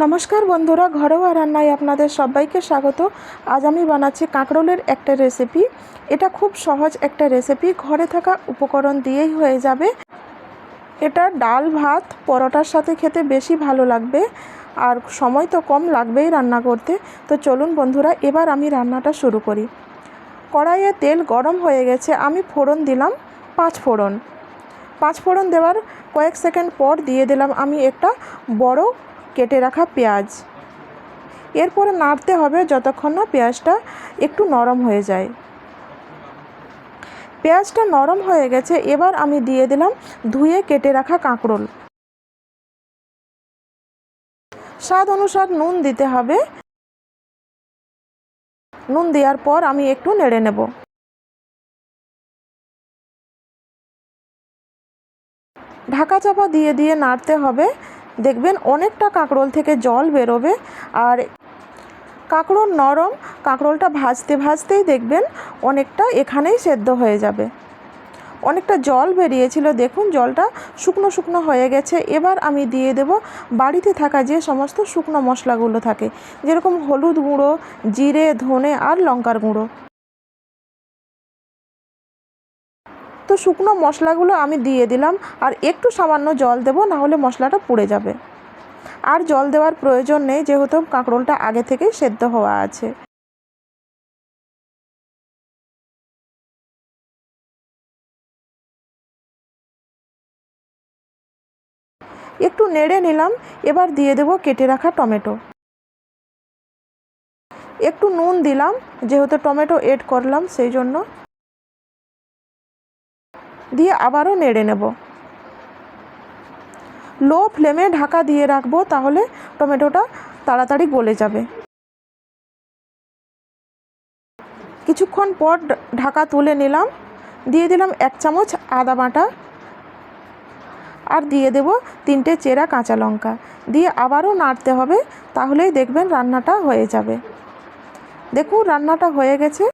নমস্কার বন্ধুরা, ঘরোয়া রান্নায় আপনাদের সবাইকে স্বাগত। আজ আমি বানাচ্ছি কাঁকরোলের একটা রেসিপি এটা খুব সহজ একটা রেসিপি ঘরে থাকা উপকরণ দিয়েই হয়ে যাবে। এটা ডাল, ভাত, পরোটার সাথে খেতে বেশি ভালো লাগবে, আর সময় তো কম লাগবেই রান্না করতে। তো চলুন বন্ধুরা, এবার আমি রান্নাটা শুরু করি। কড়াইয়ে তেল গরম হয়ে গেছে, আমি ফোড়ন দিলাম পাঁচ ফোড়ন। পাঁচ ফোড়ন দেওয়ার কয়েক সেকেন্ড পর দিয়ে দিলাম আমি একটা বড় কেটে রাখা পেঁয়াজ। এরপরে নাড়তে হবে যতক্ষণ না পেঁয়াজটা একটু নরম হয়ে যায়। পেঁয়াজটা নরম হয়ে গেছে, এবার আমি দিয়ে দিলাম ধুয়ে কেটে রাখা কাঁকরোল। স্বাদ অনুসার নুন দিতে হবে। নুন দেওয়ার পর আমি একটু নেড়ে নেব। ঢাকা চাপা দিয়ে দিয়ে নাড়তে হবে। দেখবেন অনেকটা কাঁকরোল থেকে জল বেরোবে আর কাঁকরোল নরম, কাঁকরোলটা ভাজতে ভাজতেই দেখবেন অনেকটা এখানেই সেদ্ধ হয়ে যাবে। অনেকটা জল বেরিয়েছিল। দেখুন, জলটা শুকনো শুকনো হয়ে গেছে। এবার আমি দিয়ে দেব বাড়িতে থাকা যে সমস্ত শুকনো মশলাগুলো থাকে, যেরকম হলুদ গুঁড়ো, জিরে, ধনে আর লঙ্কার গুঁড়ো। তো শুকনো মশলাগুলো আমি দিয়ে দিলাম আর একটু সামান্য জল দেবো, নাহলে মশলাটা পুড়ে যাবে। আর জল দেওয়ার প্রয়োজন নেই, যেহেতু কাঁকরোলটা আগে থেকেই সেদ্ধ হওয়া আছে। একটু নেড়ে নিলাম, এবার দিয়ে দেবো কেটে রাখা টমেটো। একটু নুন দিলাম, যেহেতু টমেটো এড করলাম, সেই জন্য দিয়ে আবারও নেড়ে নেব। লো ফ্লেমে ঢাকা দিয়ে রাখব, তাহলে টমেটোটা তাড়াতাড়ি গলে যাবে। কিছুক্ষণ পর ঢাকা তুলে নিলাম। দিয়ে দিলাম এক চামচ আদা বাটা। আর দিয়ে দেব তিনটে চেরা কাঁচা লঙ্কা। দিয়ে আবারও নাড়তে হবে, তাহলেই দেখবেন রান্নাটা হয়ে যাবে। দেখুন, রান্নাটা হয়ে গেছে।